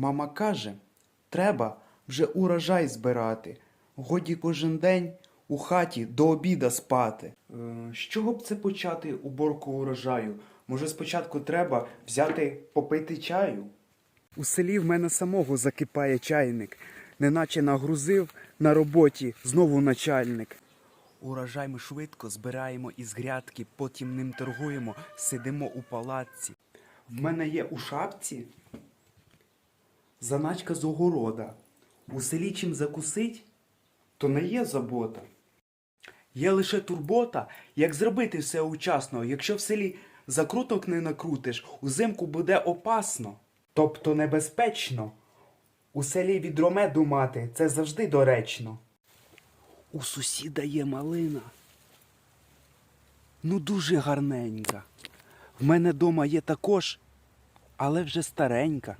Мама каже, треба вже урожай збирати. Годі кожен день у хаті до обіда спати. Е, з чого б це почати уборку урожаю? Може, спочатку треба взяти попити чаю? У селі в мене самого закипає чайник, неначе нагрузив на роботі знову начальник. Урожай ми швидко збираємо із грядки, потім ним торгуємо, сидимо у палаці. В мене є у шапці заначка з огорода. У селі чим закусить, то не є забота. Є лише турбота, як зробити все учасно. Якщо в селі закруток не накрутиш, узимку буде опасно, тобто небезпечно. У селі відро меду мати це завжди доречно. У сусіда є малина. Ну, дуже гарненька. В мене дома є також, але вже старенька.